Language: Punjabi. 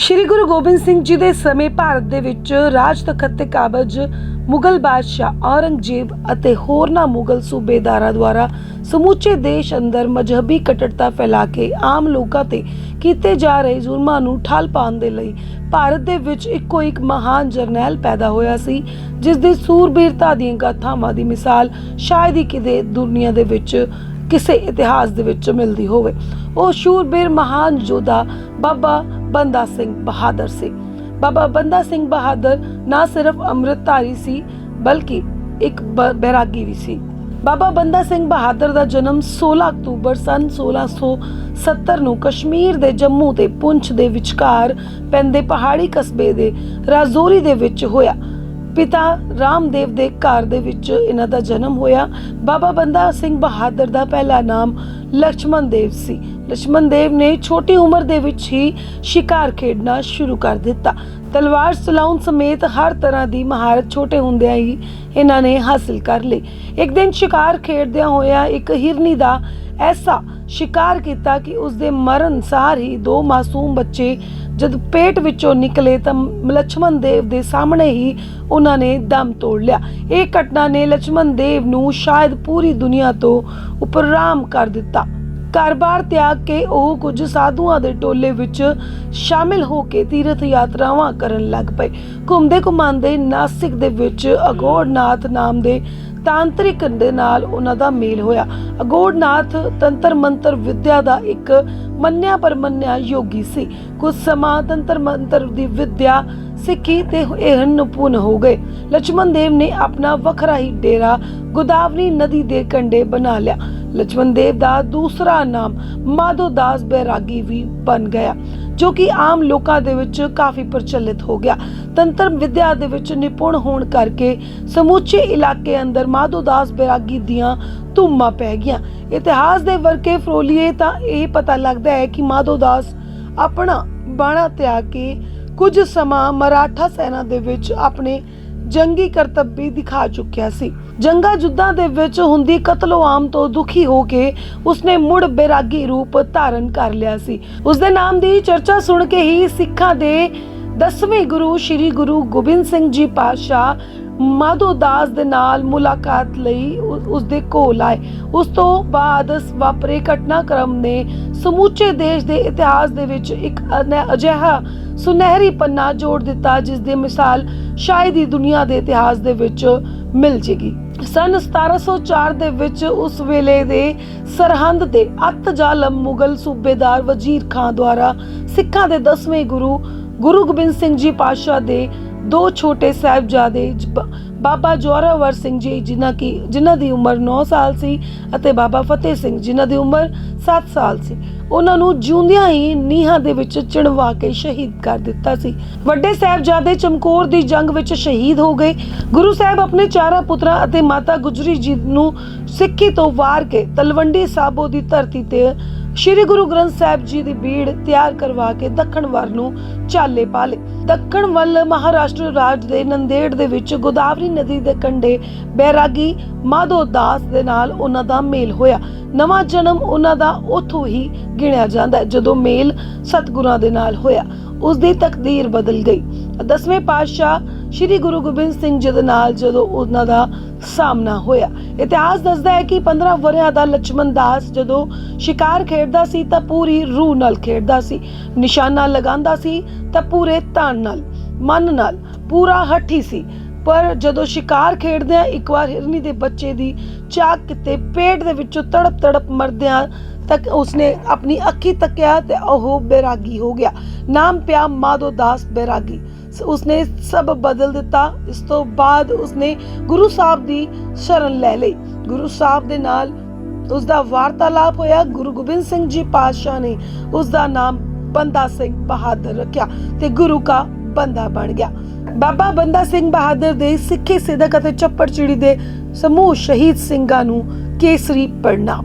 ਸ਼੍ਰੀ ਗੁਰੂ ਗੋਬਿੰਦ ਸਿੰਘ ਜੀ ਦੇ ਸਮੇਂ ਭਾਰਤ ਦੇ ਵਿੱਚ ਰਾਜ ਤਖਤ ਤੇ ਕਾਬਜ, ਮੁਗਲ ਬਾਦਸ਼ਾਹ ਔਰੰਗਜ਼ੇਬ ਅਤੇ ਹੋਰਨਾਂ ਮੁਗਲ ਸੂਬੇਦਾਰਾਂ ਦੁਆਰਾ ਸਮੁੱਚੇ ਦੇਸ਼ ਅੰਦਰ ਮਜ਼ਹਬੀ ਕੱਟੜਤਾ ਫੈਲਾ ਕੇ ਆਮ ਲੋਕਾਂ ਤੇ ਕੀਤੇ ਜਾ ਰਹੇ ਜ਼ੁਲਮਾਂ ਨੂੰ ਠੱਲ ਪਾਉਣ ਦੇ ਲਈ ਭਾਰਤ ਦੇ ਵਿੱਚ ਇੱਕੋ ਇੱਕ ਮਹਾਨ ਜਰਨੈਲ ਪੈਦਾ ਹੋਇਆ ਸੀ, ਜਿਸ ਦੀ ਸੂਰਬੀਰਤਾ ਦੀਆਂ ਗਾਥਾਵਾਂ ਦੀ ਮਿਸਾਲ ਸ਼ਾਇਦ ਹੀ ਕਿਤੇ ਦੁਨੀਆ ਦੇ ਵਿੱਚ ਕਿਸੇ ਇਤਿਹਾਸ ਦੇ ਵਿੱਚ ਮਿਲਦੀ ਹੋਵੇ। ਉਹ ਸ਼ੂਰਬੀਰ ਮਹਾਨ ਯੋਧਾ ਬਾਬਾ ਬੰਦਾ ਸਿੰਘ ਬਹਾਦਰ ਸੀ। ਬਾਬਾ ਬੰਦਾ ਸਿੰਘ ਬਹਾਦਰ ਨਾ ਸਿਰਫ ਅੰਮ੍ਰਿਤਧਾਰੀ ਸੀ, ਬਲਕਿ ਇੱਕ ਬੈਰਾਗੀ ਵੀ ਸੀ। ਬਾਬਾ ਬੰਦਾ ਸਿੰਘ ਬਹਾਦਰ ਦਾ ਜਨਮ 16 ਅਕਤੂਬਰ ਸਨ 1670 ਨੂੰ ਕਸ਼ਮੀਰ ਦੇ ਜੰਮੂ ਤੇ ਪੁੰਛ ਦੇ ਵਿਚਕਾਰ ਪੈਂਦੇ ਪਹਾੜੀ ਕਸਬੇ ਦੇ ਰਾਜ਼ੋਰੀ ਦੇ ਵਿੱਚ ਹੋਇਆ। ਪਿਤਾ ਰਾਮਦੇਵ ਦੇ ਘਰ ਦੇ ਵਿੱਚ ਇਹਨਾਂ ਦਾ ਜਨਮ ਹੋਇਆ। ਬਾਬਾ ਬੰਦਾ ਸਿੰਘ ਬਹਾਦਰ ਦਾ ਪਹਿਲਾ ਨਾਮ ਲక్ష్మణ ਦੇਵ ਸੀ। ਲਛਮਨ ਦੇਵ ਨੇ ਛੋਟੀ ਉਮਰ ਦੇ ਵਿੱਚ ਹੀ ਸ਼ਿਕਾਰ ਖੇਡਣਾ ਸ਼ੁਰੂ ਕਰ ਦਿੱਤਾ। ਤਲਵਾਰ ਚਲਾਉਣ ਸਮੇਤ ਹਰ ਤਰ੍ਹਾਂ ਦੀ ਮਹਾਰਤ ਛੋਟੇ ਹੁੰਦਿਆਂ ਹੀ ਇਹਨਾਂ ਨੇ ਹਾਸਲ ਕਰ ਲਈ। ਇੱਕ ਦਿਨ ਸ਼ਿਕਾਰ ਖੇਡਦਿਆਂ ਹੋਇਆ ਇੱਕ ਹਿਰਨੀ ਦਾ ਐਸਾ ਸ਼ਿਕਾਰ ਕੀਤਾ ਕਿ ਉਸ ਦੇ ਮਰਨ ਸਾਰ ਹੀ ਦੋ ਮਾਸੂਮ ਬੱਚੇ ਜਦ ਪੇਟ ਵਿੱਚੋਂ ਨਿਕਲੇ ਤਾਂ ਲక్ష్మణ ਦੇਵ ਦੇ ਸਾਹਮਣੇ ਹੀ ਉਹਨਾਂ ਨੇ ਦਮ ਤੋੜ ਲਿਆ। ਇਹ ਘਟਨਾ ਨੇ ਲక్ష్మణ ਦੇਵ ਨੂੰ ਸ਼ਾਇਦ ਪੂਰੀ ਦੁਨੀਆ ਤੋਂ ਉਪਰਾਮ ਕਰ ਦਿੱਤਾ। ਕਾਰੋਬਾਰ ਤਿਆਗ ਕੇ ਉਹ ਕੁਝ ਸਾਧੂਆਂ ਦੇ ਟੋਲੇ ਵਿੱਚ ਸ਼ਾਮਿਲ ਹੋ ਕੇ ਤੀਰਥ ਯਾਤਰਾਵਾਂ ਕਰਨ ਲੱਗ ਪਏ। ਘੁੰਮਦੇ ਘੁਮਾਉਂਦੇ ਨਾਸਿਕ ਦੇ ਵਿੱਚ ਅਗੋੜਨਾਥ ਨਾਮ ਦੇ ਤਾਂਤਰਿਕ ਦੇ ਨਾਲ ਉਹਨਾਂ ਦਾ ਮੇਲ ਹੋਇਆ। ਅਗੋੜਨਾਥ ਤੰਤਰ ਮੰਤਰ ਵਿਦਿਆ ਦਾ ਇੱਕ ਮੰਨਿਆ ਪਰਮੰਨਿਆ ਯੋਗੀ ਸੀ। ਕੁਝ ਸਮਾਂ ਤੰਤਰ ਮੰਤਰ ਦੀ ਵਿਦਿਆ ਸਿੱਖੀ ਤੇ ਇਹ ਨਿਪੁੰਨ ਹੋ ਗਏ। ਲక్ష్మణ ਦੇਵ ਨੇ ਆਪਣਾ ਵੱਖਰਾ ਹੀ ਡੇਰਾ ਗੋਦਾਵਰੀ ਨਦੀ ਦੇ ਕੰਢੇ ਬਣਾ ਲਿਆ। लक्ष्मण देव ਦਾ ਦੂਸਰਾ ਨਾਮ ਮਾਧੋ ਦਾਸ ਬੈਰਾਗੀ ਵੀ ਬਣ ਗਿਆ, ਜੋ ਕਿ ਆਮ ਲੋਕਾਂ ਦੇ ਵਿੱਚ ਕਾਫੀ ਪ੍ਰਚਲਿਤ ਹੋ ਗਿਆ। ਤੰਤਰ ਵਿਦਿਆ ਦੇ ਵਿੱਚ ਨਿਪੁਣ ਹੋਣ ਕਰਕੇ ਸਮੁੱਚੇ ਇਲਾਕੇ ਅੰਦਰ ਮਾਧੋ ਦਾਸ ਬੈਰਾਗੀ ਦੀਆਂ ਧੂਮਾਂ ਪੈ ਗਈਆਂ। ਇਤਿਹਾਸ ਦੇ ਵਰਕੇ ਫਰੋਲੀਏ ਤਾਂ ਇਹ ਪਤਾ ਲੱਗਦਾ ਹੈ ਕਿ ਮਾਧੋ ਦਾਸ ਆਪਣਾ ਬਾਣਾ ਤਿਆਗ ਕੇ ਕੁਝ ਸਮਾਂ ਮਰਾਠਾ ਸੈਨਾ ਦੇ ਵਿੱਚ ਆਪਣੇ ਜੰਗੀ ਕਰਤੱਵ ਵੀ ਦਿਖਾ ਚੁੱਕਿਆ ਸੀ। ਜੰਗਾ ਜੁੱਦਾਂ ਦੇ ਵਿੱਚ ਹੁੰਦੀ ਕਤਲੋਆਮ ਤੋਂ ਦੁਖੀ ਹੋ ਕੇ ਉਸਨੇ ਮੁੜ ਬੈਰਾਗੀ ਰੂਪ ਧਾਰਨ ਕਰ ਲਿਆ ਸੀ। ਉਸਦੇ ਨਾਮ ਦੀ ਚਰਚਾ ਸੁਣ ਕੇ ਹੀ ਸਿੱਖਾਂ ਦੇ ਦਸਵੇਂ ਗੁਰੂ ਸ੍ਰੀ ਗੁਰੂ ਗੋਬਿੰਦ ਸਿੰਘ ਜੀ ਪਾਤਸ਼ਾਹ ਮਾਧੋ ਦਾਸ ਦੇ ਨਾਲ ਮੁਲਾਕਾਤ ਲਈ ਉਸ ਦੇ ਕੋਲ ਆਏ। ਉਸ ਤੋਂ ਬਾਅਦ ਵਾਪਰੇ ਘਟਨਾਕ੍ਰਮ ਨੇ ਸਮੁੱਚੇ ਦੇਸ਼ ਦੇ ਇਤਿਹਾਸ ਦੇ ਵਿੱਚ ਇੱਕ ਅਜਿਹਾ ਸੁਨਹਿਰੀ ਪੰਨਾ ਜੋੜ ਦਿੱਤਾ ਜਿਸ ਦੀ ਮਿਸਾਲ ਸ਼ਾਇਦ ਹੀ ਦੁਨੀਆ ਦੇ ਇਤਿਹਾਸ ਦੇ ਵਿੱਚ ਮਿਲ ਜੇਗੀ। ਸਨ 1704 ਦੇ ਵਿੱਚ ਉਸ ਵੇਲੇ ਦੇ ਸਰਹੰਦ ਦੇ ਅੱਤ ਜ਼ਾਲਮ ਮੁਗਲ ਸੂਬੇਦਾਰ ਵਜ਼ੀਰ ਖਾਨ ਦੁਆਰਾ ਸਿੱਖਾਂ ਦੇ 10ਵੇਂ ਗੁਰੂ ਗੁਰੂ ਗੋਬਿੰਦ ਸਿੰਘ ਜੀ ਪਾਤਸ਼ਾਹ ਦੇ ਦੋ ਛੋਟੇ ਸਾਹਿਬਜ਼ਾਦੇ ਬਾਬਾ ਜੋਰਾਵਰ ਸਿੰਘ ਜੀ, ਜਿਨ੍ਹਾਂ ਕੀ, ਜਿਨ੍ਹਾਂ ਦੀ ਉਮਰ 9 ਸਾਲ ਸੀ ਅਤੇ ਬਾਬਾ ਫਤਿਹ ਸਿੰਘ ਜਿਨ੍ਹਾਂ ਦੀ ਉਮਰ 7 ਸਾਲ ਸੀ। ਉਹਨਾਂ ਨੂੰ ਜਿਉਂਦਿਆਂ ਹੀ ਨੀਹਾਂ ਦੇ ਵਿੱਚ ਚਿਣਵਾ ਕੇ ਸ਼ਹੀਦ ਕਰ ਦਿੱਤਾ ਸੀ। ਵੱਡੇ ਸਾਹਿਬਜ਼ਾਦੇ ਚਮਕੌਰ ਦੀ ਜੰਗ ਵਿੱਚ ਸ਼ਹੀਦ ਹੋ ਗਏ। ਗੁਰੂ ਸਾਹਿਬ ਆਪਣੇ ਚਾਰਾਂ ਪੁੱਤਰਾਂ ਅਤੇ ਮਾਤਾ ਗੁਜਰੀ ਜੀ ਨੂੰ ਸਿੱਖੀ ਤੋਂ ਵਾਰ ਕੇ ਤਲਵੰਡੀ ਸਾਬੋ ਦੀ ਧਰਤੀ ਤੇ ਸ਼੍ਰੀ ਗੁਰੂ ਗ੍ਰੰਥ ਸਾਹਿਬ ਜੀ ਦੀ ਬੀੜ ਤਿਆਰ ਕਰਵਾ ਕੇ ਦੱਖਣ ਵੱਲ ਨੂੰ ਚਾਲੇ ਪਾ ਲਏ ਦੱਖਣ ਵੱਲ ਮਹਾਰਾਸ਼ਟਰ ਰਾਜ ਦੇ ਨੰਦੇੜ ਦੇ ਵਿੱਚ ਗੋਦਾਵਰੀ ਨਦੀ ਦੇ ਕੰਢੇ ਬੈਰਾਗੀ ਮਾਧੋ ਦਾਸ ਦੇ ਨਾਲ ਉਹਨਾਂ ਦਾ ਮੇਲ ਹੋਇਆ। ਨਵਾਂ ਜਨਮ ਉਹਨਾਂ ਦਾ ਉੱਥੋਂ ਹੀ ਗਿਣਿਆ ਜਾਂਦਾ ਜਦੋਂ ਮੇਲ ਸਤਿਗੁਰਾਂ ਦੇ ਨਾਲ ਹੋਇਆ। ਉਸ ਦੀ ਤਕਦੀਰ ਬਦਲ ਗਈ। ਦਸਵੇਂ ਪਾਤਸ਼ਾਹ ਸ਼੍ਰੀ ਗੁਰੂ ਗੋਬਿੰਦ ਸਿੰਘ ਜੀ ਦੇ ਨਾਲ ਜਦੋਂ ਉਹਨਾਂ ਦਾ ਸਾਹਮਣਾ ਹੋਇਆ। ਇਤਿਹਾਸ ਦੱਸਦਾ ਹੈ ਕਿ 15 ਵਰਿਆਂ ਦਾ ਲక్ష్మణ ਦਾਸ ਜਦੋਂ ਸ਼ਿਕਾਰ ਖੇਡਦਾ ਸੀ ਤਾਂ ਪੂਰੀ ਰੂਹ ਨਾਲ ਖੇਡਦਾ ਸੀ, ਨਿਸ਼ਾਨਾ ਲਗਾਉਂਦਾ ਸੀ ਤਾਂ ਪੂਰੇ ਤਨ ਨਾਲ, ਮਨ ਨਾਲ ਪੂਰਾ ਹੱਠੀ ਸੀ। ਪਰ ਜਦੋਂ ਸ਼ਿਕਾਰ ਖੇਡਦੇ ਆ ਇੱਕ ਵਾਰ ਹਿਰਨੀ ਦੇ ਬੱਚੇ ਦੀ ਚਾਕ ਕਿਤੇ ਪੇਟ ਦੇ ਵਿੱਚੋਂ ਤੜਪ ਤੜਪ ਮਰਦਿਆਂ ਤੱਕ ਉਸਨੇ ਆਪਣੀ ਅੱਖੀ ਤੱਕਿਆ ਤੇ ਉਹ ਬੈਰਾਗੀ ਹੋ ਗਿਆ। ਨਾਮ ਪਿਆ ਮਾਧੋ ਦਾਸ ਬੈਰਾਗੀ। ਸ- ਉਸਨੇ ਸਭ ਬਦਲ ਦਿੱਤਾ। ਇਸ ਤੋਂ ਬਾਅਦ ਉਸਨੇ ਗੁਰੂ ਸਾਹਿਬ ਦੀ ਸ਼ਰਨ ਲੈ ਲਈ। ਗੁਰੂ ਸਾਹਿਬ ਦੇ ਨਾਲ ਉਸ ਦਾ ਵਾਰਤਾਲਾਪ ਹੋਇਆ। ਗੁਰੂ ਗੋਬਿੰਦ ਸਿੰਘ ਜੀ ਪਾਤਸ਼ਾਹ ਨੇ ਉਸ ਦਾ ਨਾਮ ਬੰਦਾ ਸਿੰਘ ਬਹਾਦਰ ਰੱਖਿਆ ਤੇ ਗੁਰੂ ਕਾ ਬੰਦਾ ਬਣ ਗਿਆ। ਬਾਬਾ ਬੰਦਾ ਸਿੰਘ ਬਹਾਦਰ ਦੇ ਸਿੱਖੀ ਸਿੱਧਕ ਅਤੇ ਚੱਪੜ ਚਿੜੀ ਦੇ ਸਮੂਹ ਸ਼ਹੀਦ ਸਿੰਘਾਂ ਨੂੰ ਕੇਸਰੀ ਪੜਨਾ